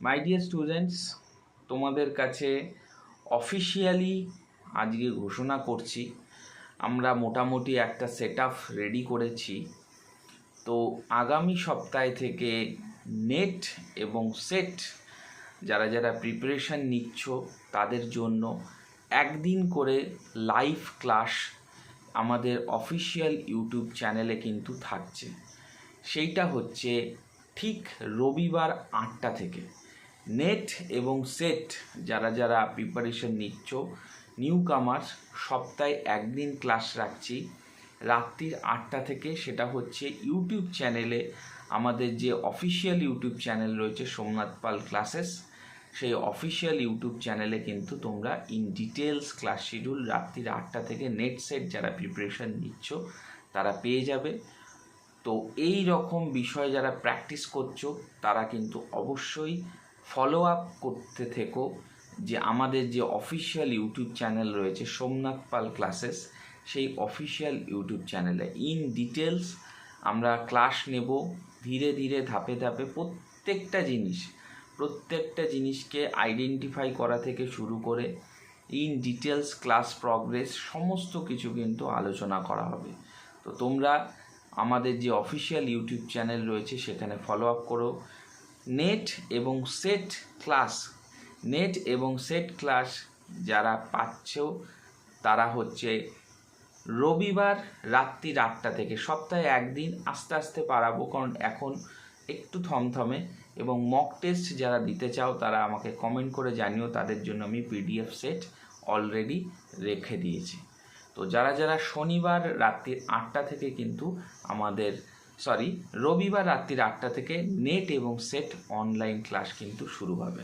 My dear students তোমাদের কাছে officially আজকে ঘোষণা করছি। আমরা মোটামুটি একটা সেট রেডি করেছি। তো আগামী সপ্তাহ থেকে নেট এবং সেট যারা যারা প্রিপারেশান নিচ্ছ, তাদের জন্য একদিন করে লাইভ ক্লাস আমাদের অফিসিয়াল ইউটিউব চ্যানেলে কিন্তু থাকছে। সেইটা হচ্ছে ঠিক রবিবার আটটা থেকে। নেট এবং সেট যারা যারা প্রিপারেশন নিচ্ছ নিউ কামার সপ্তাহে একদিন ক্লাস রাখছি। রাত্রির আটটা থেকে সেটা হচ্ছে ইউটিউব চ্যানেলে আমাদের যে অফিসিয়াল ইউটিউব চ্যানেল রয়েছে সোমনাথ পাল ক্লাসেস সেই অফিসিয়াল ইউটিউব চ্যানেলে কিন্তু তোমরা ইন ডিটেলস ক্লাস শিডিউল রাত্রির আটটা থেকে নেট সেট যারা প্রিপারেশন নিচ্ছ, তারা পেয়ে যাবে। তো এই রকম বিষয় যারা প্র্যাকটিস করছ, তারা কিন্তু অবশ্যই ফলো আপ করতে থেকো যে আমাদের যে অফিসিয়াল ইউটিউব চ্যানেল রয়েছে, সোমনাথ পাল ক্লাসেস সেই অফিসিয়াল ইউটিউব চ্যানেলে ইন ডিটেলস আমরা ক্লাস নেব, ধীরে ধীরে ধাপে ধাপে প্রত্যেকটা জিনিস, প্রত্যেকটা জিনিসকে আইডেন্টিফাই করা থেকে শুরু করে ইন ডিটেলস ক্লাস প্রগ্রেস সমস্ত কিছু কিন্তু আলোচনা করা হবে। তো তোমরা আমাদের যে অফিসিয়াল ইউটিউব চ্যানেল রয়েছে, সেখানে ফলো আপ করো। নেট এবং সেট ক্লাস নেট এবং সেট ক্লাস যারা পাচ্ছ, তারা হচ্ছে রবিবার রাত্রি আটটা থেকে সপ্তাহে একদিন আস্তে আস্তে পারাবো, কারণ এখন একটু থমথমে এবং মক টেস্ট যারা দিতে চাও, তারা আমাকে কমেন্ট করে জানিও, তাদের জন্য আমি পিডিএফ সেট অলরেডি রেখে দিয়েছি। তো যারা যারা শনিবার রাত্রির আটটা থেকে কিন্তু আমাদের সরি রবিবার রাত্রির আটটা থেকে নেট এবং সেট অনলাইন ক্লাস কিন্তু শুরু হবে।